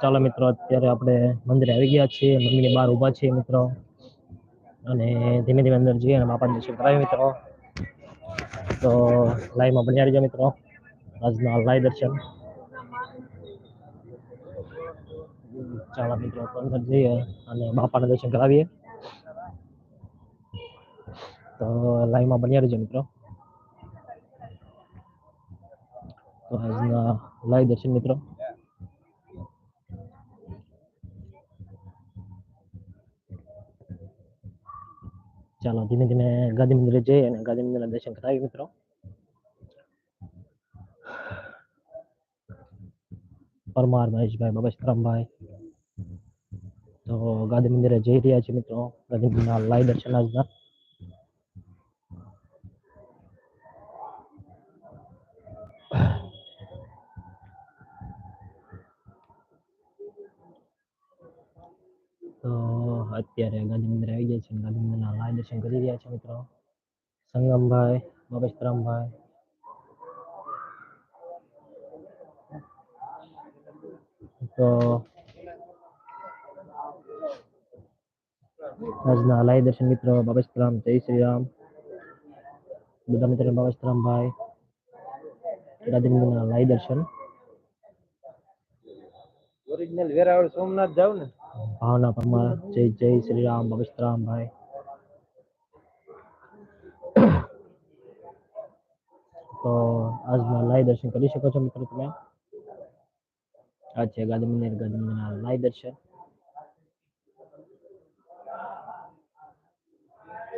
ચાલો મિત્રો, અત્યારે આપણે મંદિરે આવી ગયા છીએ. મંદિરની બહાર ઊભા છીએ મિત્રો. અને ધીમે ધીમે અંદર જઈએ અને બાપાને દર્શન કરાવીએ મિત્રો. તો લાઈવમાં બન્યા રહીજો મિત્રો. આજના લાઈવ દર્શન. ચાલો મિત્રો અંદર જઈએ અને બાપાના દર્શન કરાવીએ. તો લાઈવમાં બન્યા રહીજો મિત્રો. તો આજના લાઈવ દર્શન મિત્રો. ચાલો ધીમે ધીમે ગાંધી મંદિરે જઈએ અને ગાંધી મંદિરના દર્શન કરાવીએ મિત્રો. પરમાર, મહેશભાઈ, બાબા તો ગાંધી મંદિરે જઈ રહ્યા છે મિત્રો. ગાંધી મંદિરના લાઈવ દર્શન આજના તો અત્યારે ગાંધી મંદિર આવી ગયા છે અને ગાંધી મંદિરના લાઈવ દર્શન કરી રહ્યા છે મિત્રો સંગમભાઈ બાબેશ્વરામભાઈ તો આજના લાઈવ દર્શન મિત્રો બાબેશ્વરામ જય શ્રી રામ બધા મિત્રો બાબેશ્વરામભાઈ ગાંધી મંદિરના લાઈવ દર્શન ઓરિજિનલ વેરાવળ સોમનાથ જાવ ને ભાવના પરમાર જય જય શ્રી રામ બાબેશ્વરામભાઈ તો આજના લાઈવ દર્શન કરી શકો છો મિત્રો તમે આ છે ગાંધી મંદિર ગાંધી મંદિરના લાઈવ દર્શન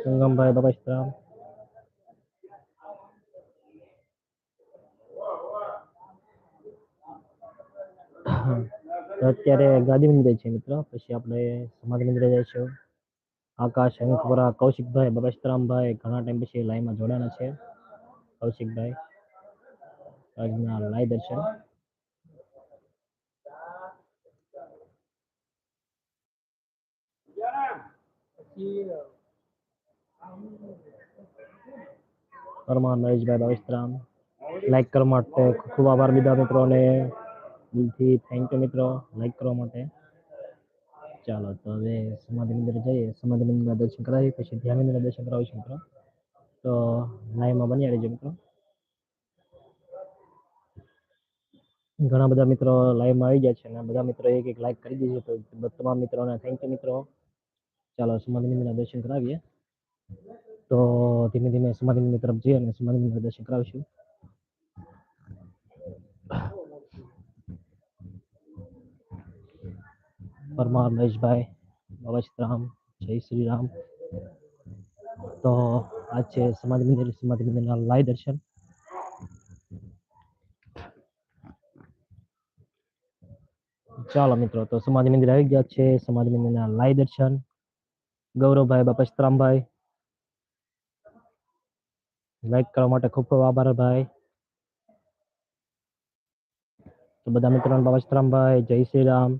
સંગમભાઈ બાબેશ્વરામ તો અત્યારે ગાંધી મંદિર છે મિત્રો. પછી આપણે સમાધિ મંદિરે જઈશું આકાશ અંકવરા કૌશિકભાઈ બાબેશ્વરામભાઈ ઘણા ટાઈમ પછી લાઈવમાં જોડાણા છે. કૌશિકભાઈ, આજના લાઈવ દર્શન. પરમાર મહેશભાઈ બાબેશ્વરામ લાઈક કરવા માટે ખૂબ ખૂબ આભાર બીજા મિત્રોને. દિલથી થેન્ક યુ મિત્રો. લાઈક કરવા માટે. ચાલો, તો હવે સમાધિ મંદિર જઈએ. સમાધિ મંદિરના દર્શન કરાવી પછી ધ્યાન મંદિરના દર્શન કરાવીશું મિત્રો. તો લાઈવમાં બની રહેજો મિત્રો. ઘણા બધા મિત્રો લાઈવમાં આવી ગયા છે અને બધા મિત્રો એક એક લાઈક કરી દીધું તો તમામ મિત્રોને થેન્ક યુ મિત્રો. ચાલો, સમાધિ મંદિરના દર્શન કરાવીએ. તો ધીમે ધીમે સમાધિ મંદિર તરફ જઈએ અને સમાધિ મંદિરના દર્શન કરાવીશું. પરમાર મહેશભાઈ બાબાશ્રામ જય શ્રી રામ. તો આ છે સમાધિ મંદિર, સમાધિ મંદિરના લાઈવ દર્શન. ચાલો મિત્રો, તો સમાધિ મંદિર આવી ગયા છે. સમાધિ મંદિરના લાય દર્શન. ગૌરવભાઈ બાપસ્તરામભાઈ લાઈક કરવા માટે ખૂબ ખૂબ આભાર ભાઈ. તો બધા મિત્રોને બાપસ્તરામભાઈ જય શ્રી રામ.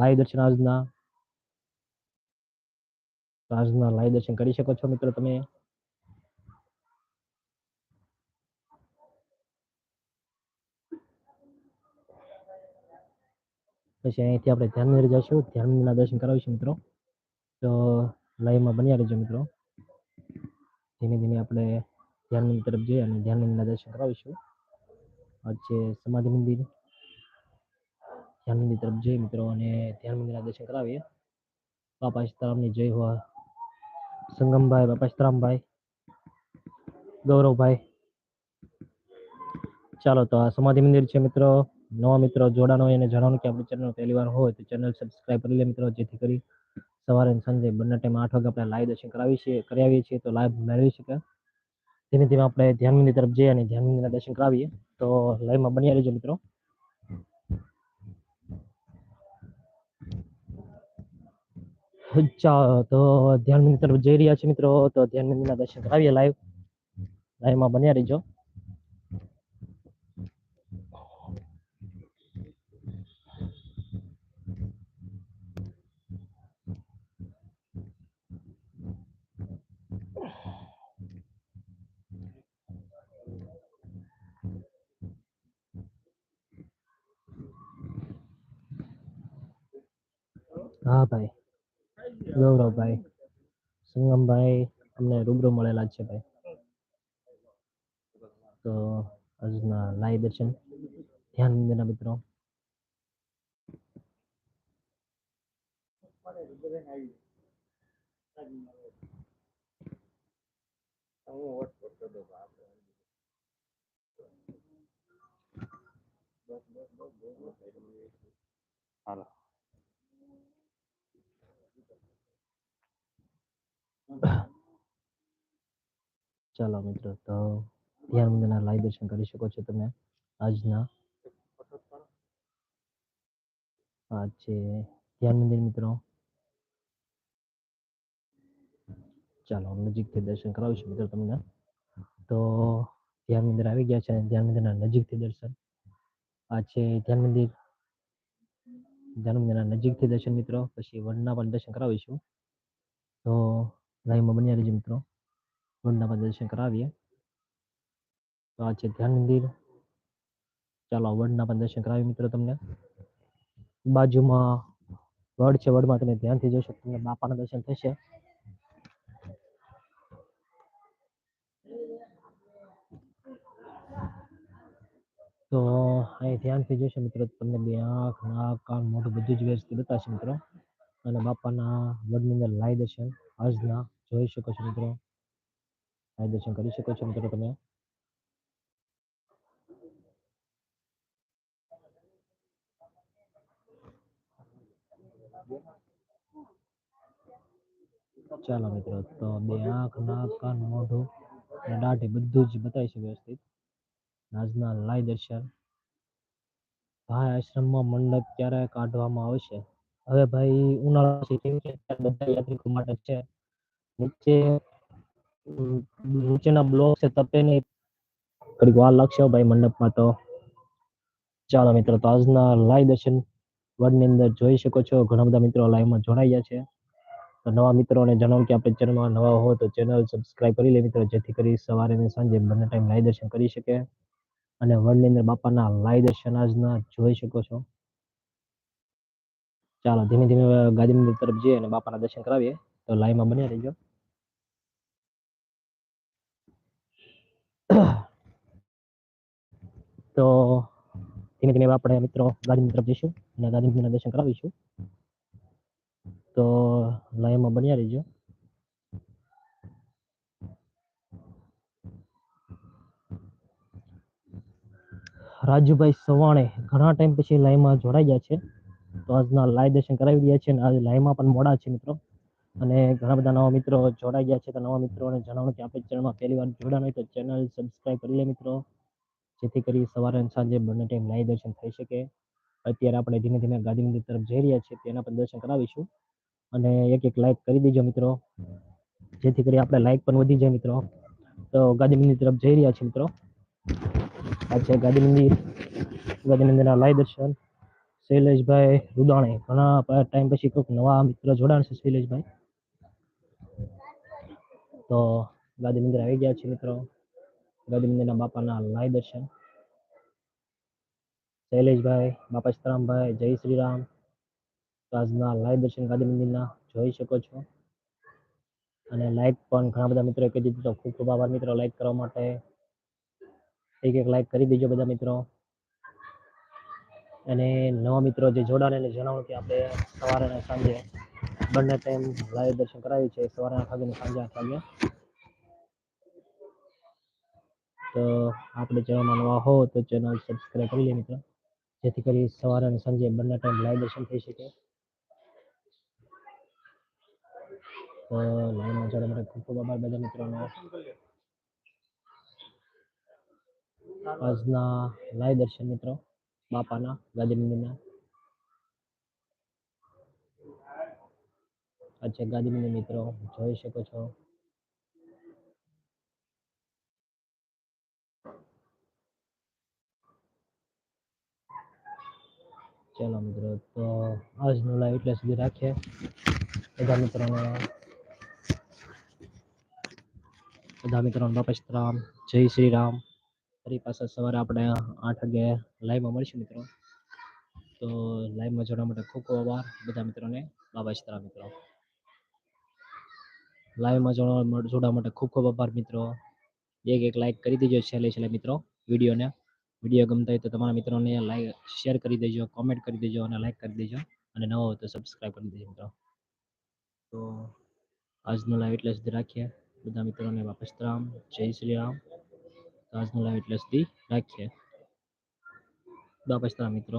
લાઈવ દર્શન લાઈવ કરી શકો છો મિત્રો તમે. પછી અહીંથી આપણે ધ્યાન મેળવી જઈશું. ધ્યાન દર્શન કરાવીશું મિત્રો. તો લાઈવમાં બન્યા રહેજો મિત્રો. ધીમે ધીમે આપણે ધ્યાન તરફ જઈએ અને ધ્યાન દર્શન કરાવીશું. આ છે સમાધિ મંદિર ધ્યાન મંદિર તરફ જઈએ મિત્રો, અને ધ્યાન મંદિરના દર્શન કરાવીએ. બાપા સીતારામની જય હો. સંગમભાઈ બાપા સીતારામભાઈ ગૌરવભાઈ. ચાલો તો આ સમાધિ મંદિર છે મિત્રો. નવા મિત્રો હોય એને જણાવવાનું કે આપણી ચેનલ પહેલી વાર હોય તો ચેનલ સબસ્ક્રાઈબ કરી લે મિત્રો, જેથી કરી સવારે સાંજે બંને ટાઈમ આઠ વાગે આપણે લાઈવ દર્શન કરાવી છીએ કરાવીએ છીએ તો લાઈવ મેળવી શકે ધીમે ધીમે આપણે ધ્યાન મંદિર તરફ જઈએ અને ધ્યાન મંદિરના દર્શન કરાવીએ. તો લાઈવમાં બની રહેજો મિત્રો. અચ્છા તો ધ્યાન મંદિર તરફ જઈ રહ્યા છે મિત્રો, તો ધ્યાન મંદિરના દર્શન કરાવીએ લાઈવ લાઈવમાં બન્યા રહીજો. હા ભાઈ. ગૌરવભાઈ સંગમભાઈ અમને રૂબરૂ મળેલા છે ભાઈ. તો આજના લાઈવ દર્શન. ધ્યાન મંદિરના મિત્રો. હું ચાલો મિત્રો, તો ધ્યાન મંદિરના લાઈવ દર્શન કરી શકો છો તમે. આજના આ ધ્યાન મંદિર મિત્રો. ચાલો નજીકથી દર્શન કરાવીશું મિત્રો તમને. તો ધ્યાન મંદિર આવી ગયા છે અને ધ્યાન મંદિરના નજીકથી દર્શન. આ છે ધ્યાન મંદિર. ધ્યાન મંદિરના નજીકથી દર્શન મિત્રો. પછી વડના પણ દર્શન કરાવીશું. તો લાઈવમાં બન્યા રહેજો મિત્રો. વૃંદાવન દર્શન કરાવીએ. તો આ છે ધ્યાન મંદિર. ચાલો વડના પણ દર્શન કરાવીએ મિત્રો તમને. બાજુમાં વડ છે, વડમાં તમે ધ્યાનથી જોશો તમને બાપાના દર્શન થશે. તો અહીં ધ્યાનથી જોશો મિત્રો તમને બે આંખ, નાક, કાન, મોઢું બધું જ વ્યવસ્થિત બતાવશે મિત્રો. અને બાપાના વડની અંદર લાઈ દર્શન આજના જોઈ શકો છો મિત્રો લાઈ દર્શન કરી શકો છો મિત્રો તમે ચાલો મિત્રો તો બે આંખ નાક કાન મોઢું અને દાઢી બધું જ બતાવી છે વ્યવસ્થિત આજના લાઈ દર્શન ભાઈ આશ્રમમાં મંડપ ક્યારે કાઢવામાં આવશે હવે ભાઈ ઉનાળા સીઝન છે ત્યારે બધા યાત્રિકો માટે છે નીચે, નીચેના બ્લોક છે તપે નહીં ઘડીક વાર લાગશે ભાઈ મંડપમાં તો. ચાલો મિત્રો, તો આજના લાઈવ દર્શન વર્ડની અંદર જોઈ શકો છો. ઘણા બધા મિત્રો લાઈવમાં જોડાઈ ગયા છે. તો નવા મિત્રોને જણાવું કે આપણે ચેનલમાં નવા હો તો ચેનલ સબસ્ક્રાઇબ કરી લે મિત્રો, જેથી કરી સવારે અને સાંજે બંને ટાઈમ લાઈવ દર્શન કરી શકે. અને વડની અંદર બાપાના લાઈવ દર્શન આજના જોઈ શકો છો. ચાલો ધીમે ધીમે ગાદી મંદિર તરફ જઈએ અને બાપાના દર્શન કરાવીએ. તો લાઈવમાં બન્યા રહીજો. તો ધીમે ધીમે આપણે મિત્રો મંદિર તરફ જઈશું અને ગાંધીજીના દર્શન કરાવીશું. તો લાઈવમાં બન્યા રહીજો. રાજુભાઈ સવાણે ઘણા ટાઈમ પછી લાઈવમાં જોડાઈ ગયા છે. તો આજના લાઈવ દર્શન કરાવી રહ્યા છે અને આજે લાઈવમાં પણ મોડા છે મિત્રો. અને ઘણા બધા નવા મિત્રો જોડાઈ ગયા છે. તો નવા મિત્રોને જણાવું કે આપણે ચેનલમાં પહેલી વાર જોડાણ હોય તો ચેનલ સબસ્ક્રાઈબ કરી લે મિત્રો. જેથી કરી સવારે અને સાંજે બંને ટાઈમ લાઈવ દર્શન થઈ શકે. અત્યારે આપણે ધીમે ધીમે ગાંધી મંદિર તરફ જઈ રહ્યા છીએ, તેના પણ દર્શન કરાવીશું. અને એક એક લાઈક કરી દેજો મિત્રો. જેથી કરી આપણે લાઈક પણ વધી જાય મિત્રો. તો ગાંધી મંદિર તરફ જઈ રહ્યા છીએ મિત્રો. આ છે ગાંધી મંદિર. ગાંધી મંદિરના લાઈવ દર્શન. શૈલેષભાઈ રુદાણે. ઘણા ટાઈમ પછી કોઈક નવા મિત્ર જોડાણ છે શૈલેષભાઈ. તો ગાદી મંદિર આવી ગયા છે મિત્રો. ગાદી મંદિરના બાપાના લાય દર્શન. શૈલેષભાઈ, બાપા સીતારામભાઈ, જય શ્રી રામ આજના લાઈવ દર્શન ગાંધી મંદિરના જોઈ શકો છો. અને લાઈક પણ ઘણા બધા મિત્રોએ કહી દીધું તો ખૂબ ખૂબ આભાર મિત્રો લાઈક કરવા માટે. એક એક લાઈક કરી દેજો બધા મિત્રો. અને નવા મિત્રો જે જોડાણ એને જણાવો કે આપણે સવારે અને સાંજે બંને ટાઈમ લાઈવ દર્શન કરાવ્યું છે. સવારે આઠ વાગે અને સાંજે આઠ વાગે તો આપણે ચેનલમાં નવા હો તો ચેનલ સબસ્ક્રાઈબ કરી લે મિત્રો. જેથી કરી સવારે અને સાંજે બંને ટાઈમ લાઈવ દર્શન થઈ શકે. તો લાઈવમાં જોડે માટે ખૂબ ખૂબ આભાર બધા મિત્રોનો. આજના લાઈવ દર્શન મિત્રો, બાપાના ગાંધી મંદિરના આ છે ગાંધી મંદિર મિત્રો, જોઈ શકો છો. ચાલો મિત્રો, તો આજનું લાઈવ એટલે સુધી રાખીએ. બધા મિત્રોને બધા મિત્રોને બાપા સીતારામ જય શ્રી રામ. ફરી પાછા સવારે આપણે આઠ વાગે લાઈવમાં મળીશું મિત્રો. તો લાઈવમાં જોડવા માટે ખૂબ ખૂબ આભાર. બધા મિત્રોને બાબા સીતારામ મિત્રો. લાઈવમાં જોડવા જોડવા માટે ખૂબ ખૂબ આભાર મિત્રો. એક એક લાઈક કરી દેજો છેલ્લે છેલ્લે મિત્રો વિડીયોને વીડિયો ગમતા હોય તો તમારા મિત્રોને લાઈક શેર કરી દેજો કોમેન્ટ કરી દેજો અને લાઈક કરી દેજો. અને નવો હોય તો સબસ્ક્રાઈબ કરી દેજો મિત્રો. તો આજનો લાઈવ એટલે સુધી રાખીએ. બધા મિત્રોને વાપસ રામ. જય શ્રી રામ. તો આજનો લાઈવ એટલે સુધી રાખીએ. વાપસ રામ મિત્રો.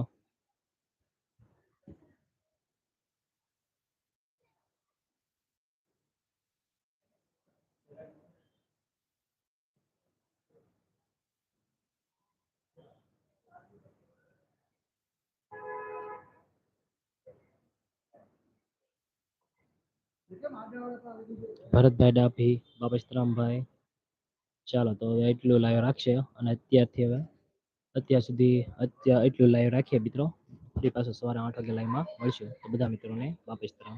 ભરતભાઈ ડાભી બાપસ્તરામભાઈ ચાલો તો હવે એટલું લાઈવ રાખશે અને અત્યારથી હવે અત્યાર સુધી અત્યાર એટલું લાઈવ રાખીએ મિત્રો. ફરી પાછું સવારે આઠ વાગે લાઈવમાં મળશું. તો બધા મિત્રોને બાપસ્તરામ